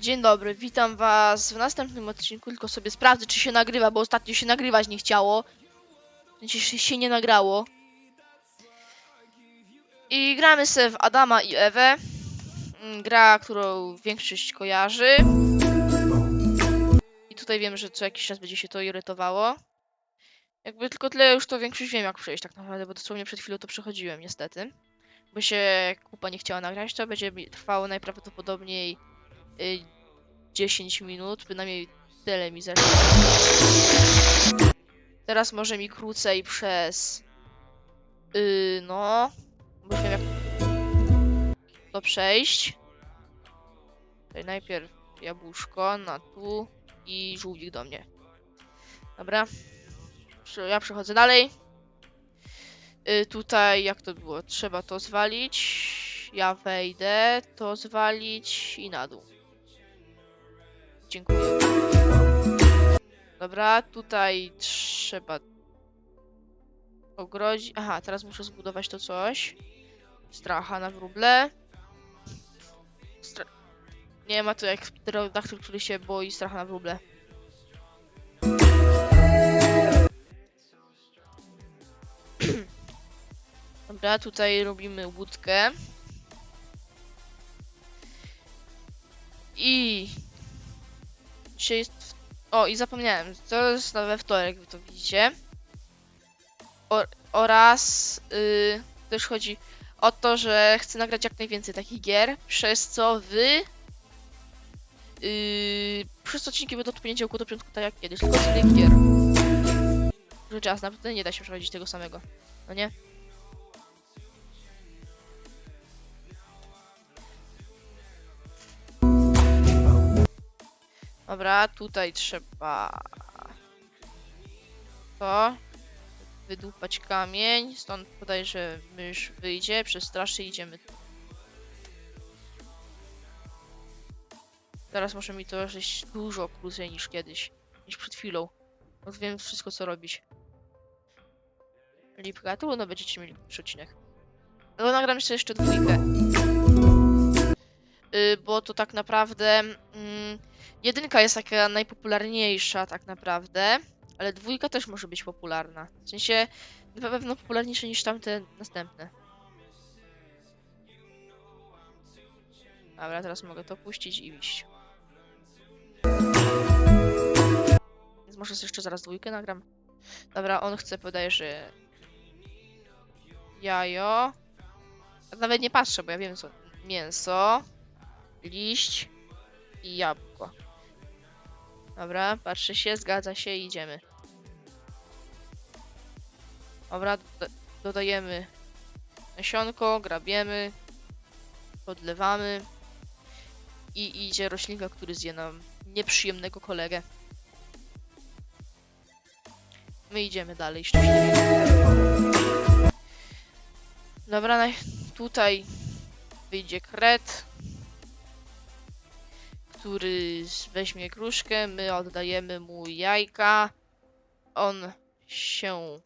Dzień dobry, witam was w następnym odcinku, tylko sobie sprawdzę czy się nagrywa, bo ostatnio się nagrywać nie chciało. Znaczy się, nie nagrało. I gramy sobie w Adama i Ewę. Mm, Gra, którą większość kojarzy. I tutaj wiem, że co jakiś czas będzie się to irytowało. Jakby tylko tyle już to większość wiem jak przejść tak naprawdę, bo dosłownie przed chwilą to przechodziłem niestety. Bo się kupa nie chciała nagrać, to będzie trwało najprawdopodobniej y, 10 minut, bynajmniej tyle mi zeszło. Teraz może mi krócej przez... Yy, no... Bo wiem jak to przejść. Tutaj najpierw jabłuszko na tu i żółwik do mnie. Dobra. Ja przechodzę dalej. Y, tutaj jak to było? Trzeba to zwalić. Ja wejdę, to zwalić i na dół. Dziękuję. Dobra, tutaj trzeba ogrodzić. Aha, teraz muszę zbudować to coś. Stracha na wróble. Stra... Nie ma tu jak pterodaktyl, który się boi stracha na wróble. Dobra, tutaj robimy łódkę. I Dzisiaj jest. O, i zapomniałem. To jest we wtorek, wy to widzicie. O, oraz yy, też chodzi o to, że chcę nagrać jak najwięcej takich gier, przez co wy. Yy, przez odcinki będą od poniedziałku do piątku, tak jak kiedyś, tylko z gier. Że czas, naprawdę nie da się przechodzić tego samego. No nie? Dobra, tutaj trzeba to wydłupać kamień. Stąd podajże mysz wyjdzie, przestraszy i idziemy. Teraz może mi to żyć dużo krócej niż kiedyś, niż przed chwilą. Bo wiem wszystko co robić. Lipka, tu no będziecie mieli lepszy odcinek. No nagram jeszcze jeszcze dwójkę. Y, bo to tak naprawdę mm, jedynka jest taka najpopularniejsza tak naprawdę, ale dwójka też może być popularna. W sensie na pewno popularniejsza niż tamte następne. Dobra, teraz mogę to puścić i iść. Więc może jeszcze zaraz dwójkę nagram. Dobra, on chce, podaje, że jajo. Nawet nie patrzę, bo ja wiem co. Mięso, liść i jabłko. Dobra, patrzy się, zgadza się i idziemy. Dobra, doda- dodajemy nasionko, grabiemy, podlewamy i idzie roślinka, który zje nam nieprzyjemnego kolegę. My idziemy dalej szczęśliwie. Dobra, tutaj wyjdzie kret, który weźmie gruszkę, my oddajemy mu jajka, on się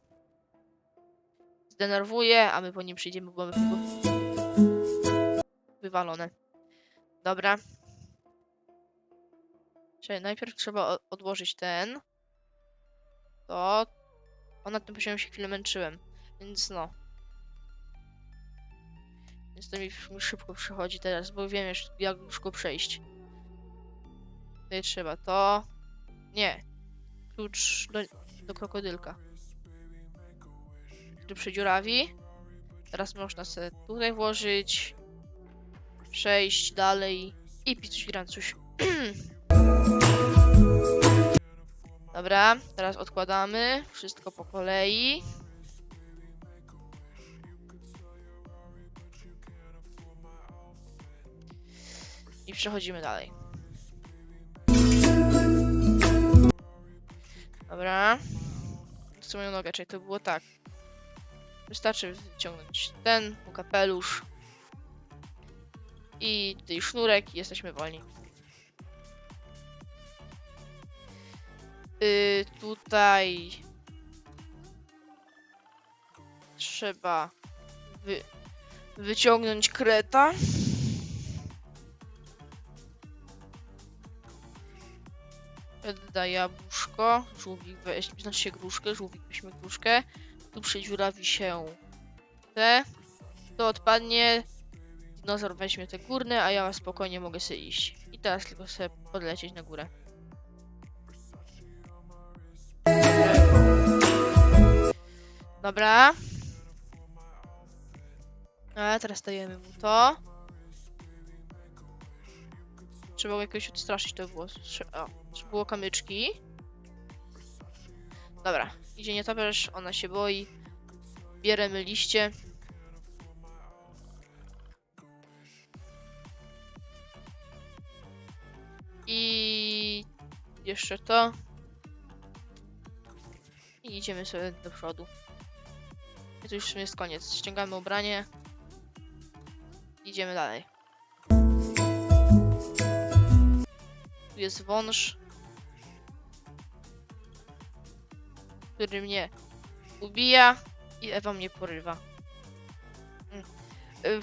zdenerwuje, a my po nim przyjdziemy, bo mamy wywalone. Dobra. Czyli najpierw trzeba odłożyć ten. To. O, nad tym poziomem się chwilę męczyłem, więc no. Więc to mi szybko przychodzi teraz, bo wiem już jak go przejść. Tutaj trzeba to. Nie. Klucz do, do krokodylka. Który przedziurawi. Teraz można sobie tutaj włożyć. Przejść dalej i pić grancuś. Dobra, teraz odkładamy. Wszystko po kolei. I przechodzimy dalej. Dobra. Co moją nogę, czyli to było tak. Wystarczy wyciągnąć ten, kapelusz. I tutaj sznurek i jesteśmy wolni. Yy, tutaj trzeba wy wyciągnąć kreta. Wtedy daję jabłuszko, żółwik weźmie, znaczy się gruszkę, żółwik weźmie gruszkę. Tu przedziurawi się te. To odpadnie. Dinozaur weźmie te górne, a ja spokojnie mogę sobie iść. I teraz tylko sobie podlecieć na górę. Dobra. A teraz dajemy mu to. Trzeba go jakoś odstraszyć, to było. Trze- O, było kamyczki. Dobra, idzie nietoperz, ona się boi. Bieremy liście. I jeszcze to. I idziemy sobie do przodu. I to już jest koniec. Ściągamy ubranie. Idziemy dalej. Tu jest wąż, który mnie ubija i Ewa mnie porywa. Mm. Y,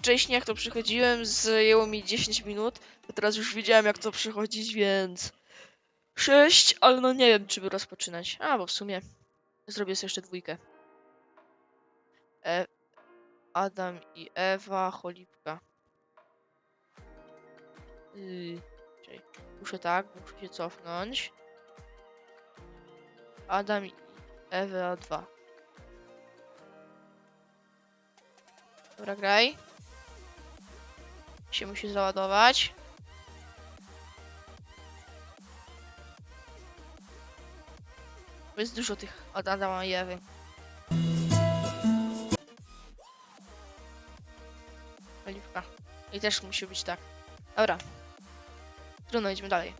Wcześniej jak to przychodziłem, zajęło mi 10 minut, a teraz już wiedziałem jak to przychodzić, więc 6, ale no nie wiem czy by rozpoczynać. A, bo w sumie zrobię sobie jeszcze dwójkę. E Adam i Ewa, cholipka. Yy, muszę tak, muszę się cofnąć. Adam i Ewa 2. Dobra, graj. Się musi załadować. Bo jest dużo tych od Adama i Ewy. Oliwka. I też musi być tak. Dobra. Trudno, idźmy dalej.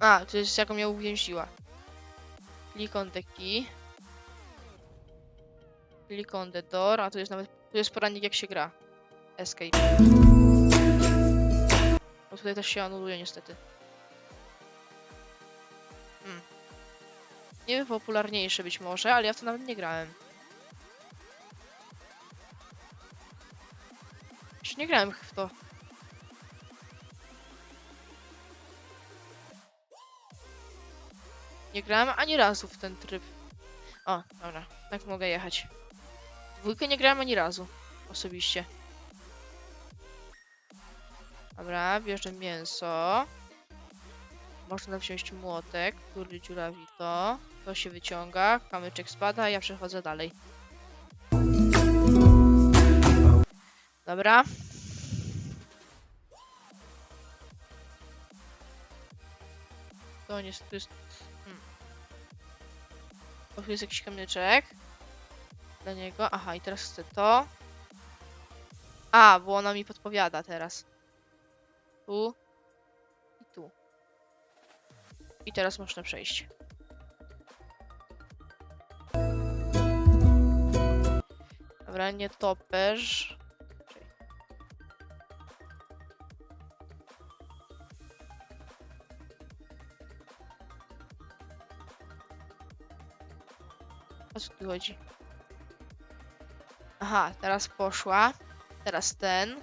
A, to jest jaką mnie uwięziła. Click on the key. Click on the door, a tu jest nawet, tu jest poradnik jak się gra. Escape. Bo tutaj też się anuluje niestety. Hmm. Nie popularniejsze być może, ale ja w to nawet nie grałem. Już nie grałem w to. Nie grałem ani razu w ten tryb. O, dobra, tak mogę jechać. Dwójkę nie grałem ani razu. Osobiście. Dobra, bierze mięso. Można wziąć młotek, który dziurawi to. To się wyciąga, kamyczek spada, ja przechodzę dalej. Dobra. To nie jest... O, tu jest jakiś kamyczek. Dla niego. Aha, i teraz chcę to. A, bo ona mi podpowiada teraz. Tu. I tu. I teraz można przejść. Dobra, nie toperz. O co tu chodzi? Aha, teraz poszła. Teraz ten.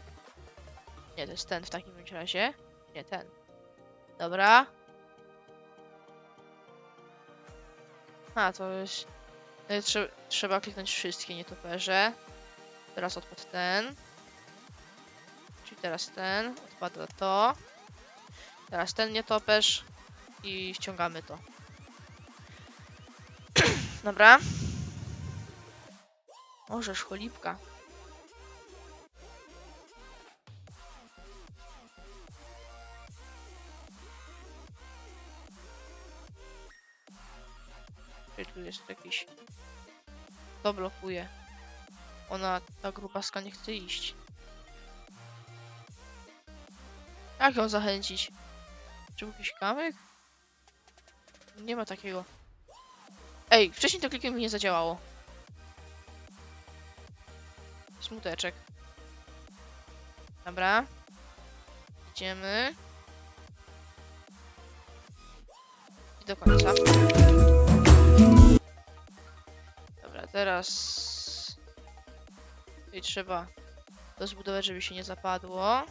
Nie, to jest ten w takim razie. Nie, ten. Dobra. A, to jest... Trze trzeba kliknąć wszystkie nietoperze. Teraz odpadł ten. Czyli teraz ten. Odpada to. Teraz ten nietoperz. I ściągamy to. Dobra. Możesz, cholipka. Czy tu jest jakiś... To blokuje. Ona, ta grubaska nie chce iść. Jak ją zachęcić? Czy był jakiś kamyk? Nie ma takiego. Ej, wcześniej to klikiem mi nie zadziałało. Smuteczek. Dobra. Idziemy. I do końca. Dobra, teraz... I trzeba to zbudować, żeby się nie zapadło.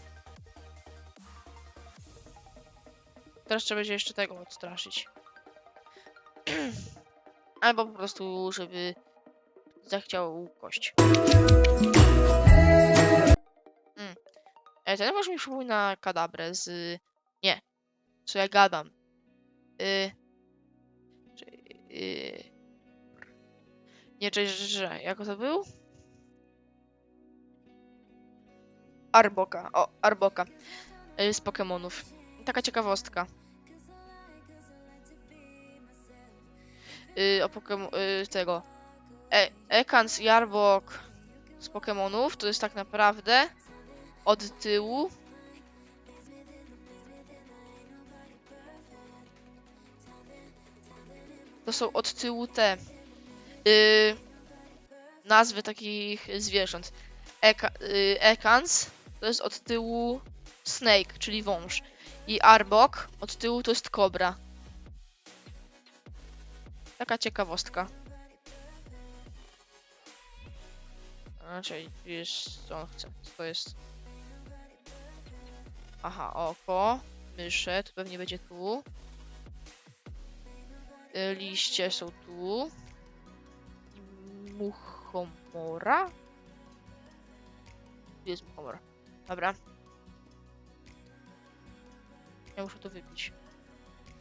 Teraz trzeba będzie jeszcze tego odstraszyć. Albo po prostu, żeby zachciał kość. Mm. E, ten może mi przypomina kadabrę z... Nie. Co ja gadam? Y... y... Nie, cześć, że... Jak to był? Arboka. O, Arboka. Y, z Pokemonów. Taka ciekawostka. Y, o Pokemon... Y, tego. E Ekans i Arbok z Pokemonów to jest tak naprawdę od tyłu. To są od tyłu te y, nazwy takich zwierząt. Eka, y, Ekans to jest od tyłu Snake, czyli wąż. I Arbok od tyłu to jest kobra. Taka ciekawostka. Raczej wiesz co on chce. Co to jest? Aha, oko. Mysze, to pewnie będzie tu. Y, Liście są tu. Muchomora? Tu jest muchomora. Dobra. Ja muszę to wypić.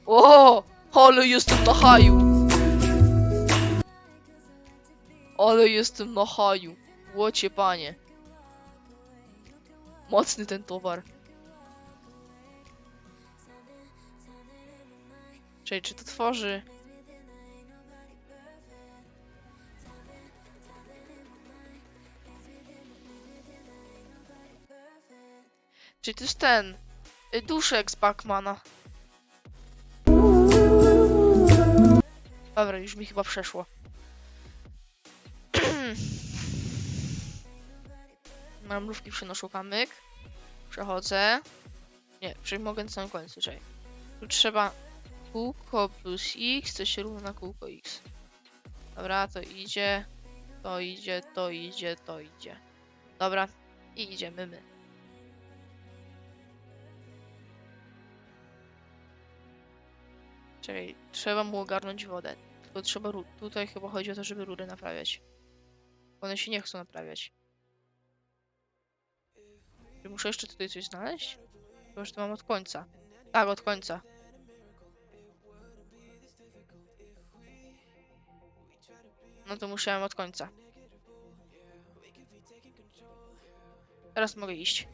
O! Ale jestem na haju! Ale jestem na haju. Łocie panie. Mocny ten towar. Czyli czy to tworzy? Czyli to jest ten. y, Duszek z Pacmana. Dobra, już mi chyba przeszło. Mrówki przynoszą kamyk. Przechodzę. Nie, czyli mogę na samym końcu, czekaj. Tu trzeba kółko plus x, to się równa kółko x. Dobra, to idzie, to idzie, to idzie, to idzie. Dobra, i idziemy my. Trzeba mu ogarnąć wodę. Tylko trzeba tutaj chyba chodzi o to, żeby rury naprawiać. One się nie chcą naprawiać. Czy muszę jeszcze tutaj coś znaleźć? Chyba, to mam od końca. Tak, od końca. No to musiałem od końca. Teraz mogę iść.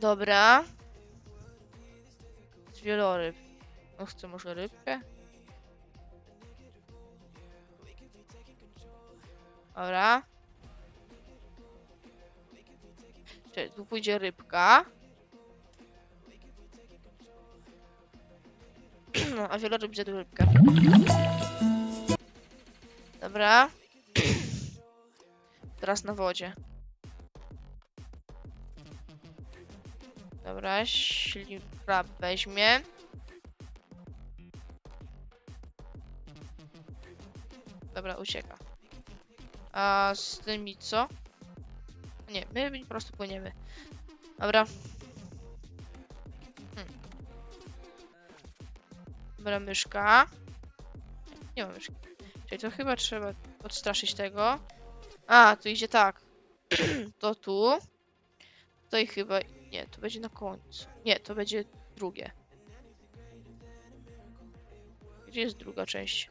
Dobra. Z wieloryb. No chcę może rybkę? Dobra. Czyli tu pójdzie rybka. No, a wieloryb zjadł rybkę. Dobra. Teraz na wodzie. Dobra, ślim krab weźmie. Dobra, ucieka. A z tymi co? Nie, my po prostu płyniemy. Dobra. Hmm. Dobra, myszka. Nie ma myszki. Czyli to chyba trzeba odstraszyć tego. A, to idzie tak. to tu. Tutaj chyba... Nie, to będzie na końcu. Nie, to będzie drugie. Gdzie jest druga część?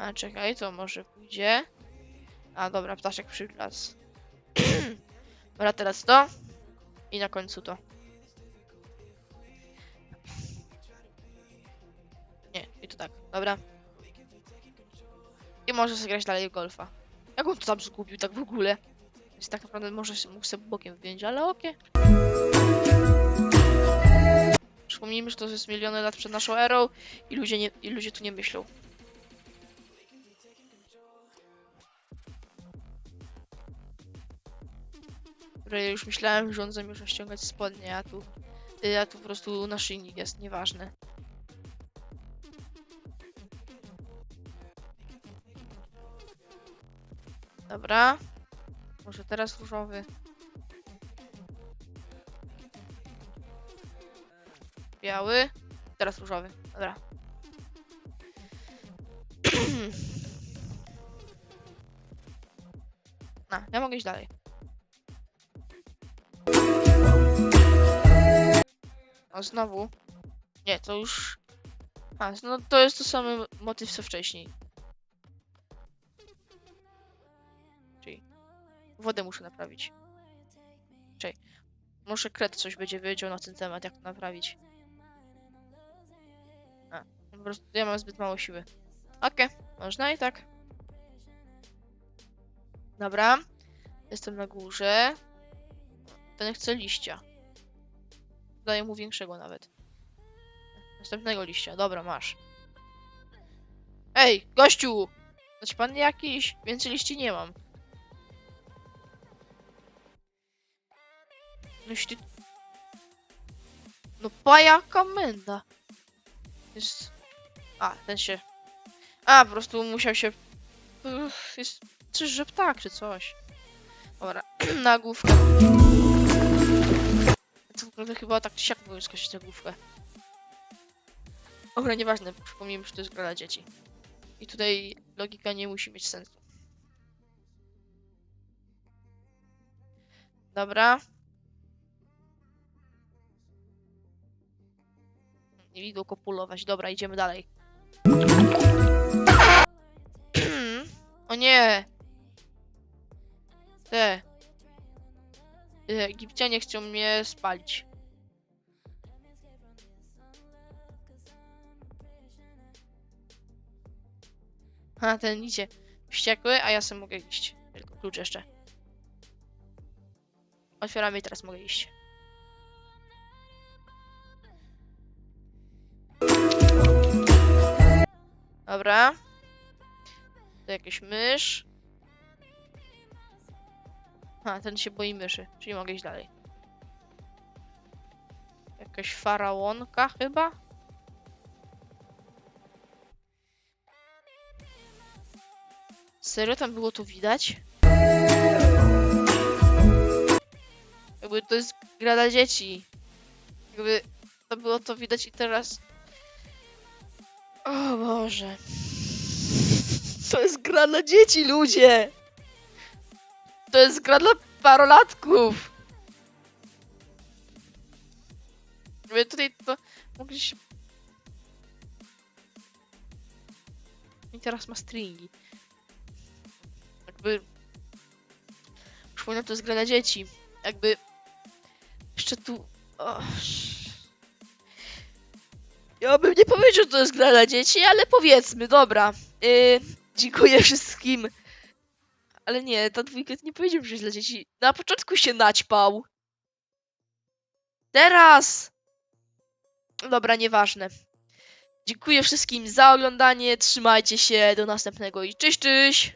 A, czekaj, to może pójdzie. A, dobra, ptaszek przylazł. dobra, teraz to. I na końcu to. Nie, i to tak, dobra. I może zagrać dalej golfa. Jak on to tam zgubił tak w ogóle? Więc tak naprawdę może mógł sobie bokiem wziąć, ale okej. Przypomnijmy, że to jest miliony lat przed naszą erą i ludzie, nie, i ludzie tu nie myślą. Ja już myślałem, że on zamierza ściągać spodnie, a tu, y, a tu po prostu naszyjnik jest, nieważne. Dobra. Może teraz różowy. Biały. Teraz różowy. Dobra. No, ja mogę iść dalej. O, znowu. Nie, to już... A, no to jest to samo motyw co wcześniej. Czyli wodę muszę naprawić. Czekaj. Może kret coś będzie wiedział na ten temat, jak to naprawić. A, po prostu ja mam zbyt mało siły. Okej, można i tak. Dobra. Jestem na górze. Ten chce liścia. Daję mu większego nawet. Następnego liścia. Dobra, masz. Ej, gościu! Znaczy pan jakiś? Więcej liści nie mam. No jeśli... No pajaka menda. Jest... A, ten się... A, po prostu musiał się... Uff, Jest... Czyżże ptak, czy coś. Dobra, na główkę. Ogóle chyba tak czy siak byłem skosić na główkę. Dobra, nieważne, przypomnijmy, że to jest gra dla dzieci. I tutaj logika nie musi mieć sensu. Dobra. Nie widzę kopulować. Dobra, idziemy dalej. o nie! Te. Te Egipcjanie chcą mnie spalić. A, ten idzie wściekły, a ja sobie mogę iść. Tylko klucz jeszcze. Otwieramy i teraz mogę iść. Dobra. To jakaś mysz. A, ten się boi myszy, czyli mogę iść dalej. Jakaś faraonka chyba? Serio tam było to widać? Jakby to jest gra dla dzieci. Jakby to było to widać i teraz... O Boże. To jest gra dla dzieci, ludzie! To jest gra dla parolatków! Jakby tutaj to mogliście... I teraz ma stringi. Jakby... Przypominam, to jest gra dla dzieci. Jakby... Jeszcze tu... O. Ja bym nie powiedział, że to jest gra dla dzieci, ale powiedzmy, dobra. Yy, dziękuję wszystkim. Ale nie, ta dwójka nie powiedział, że dla dzieci. Na początku się naćpał. Teraz! Dobra, nieważne. Dziękuję wszystkim za oglądanie, trzymajcie się, do następnego i cześć, cześć!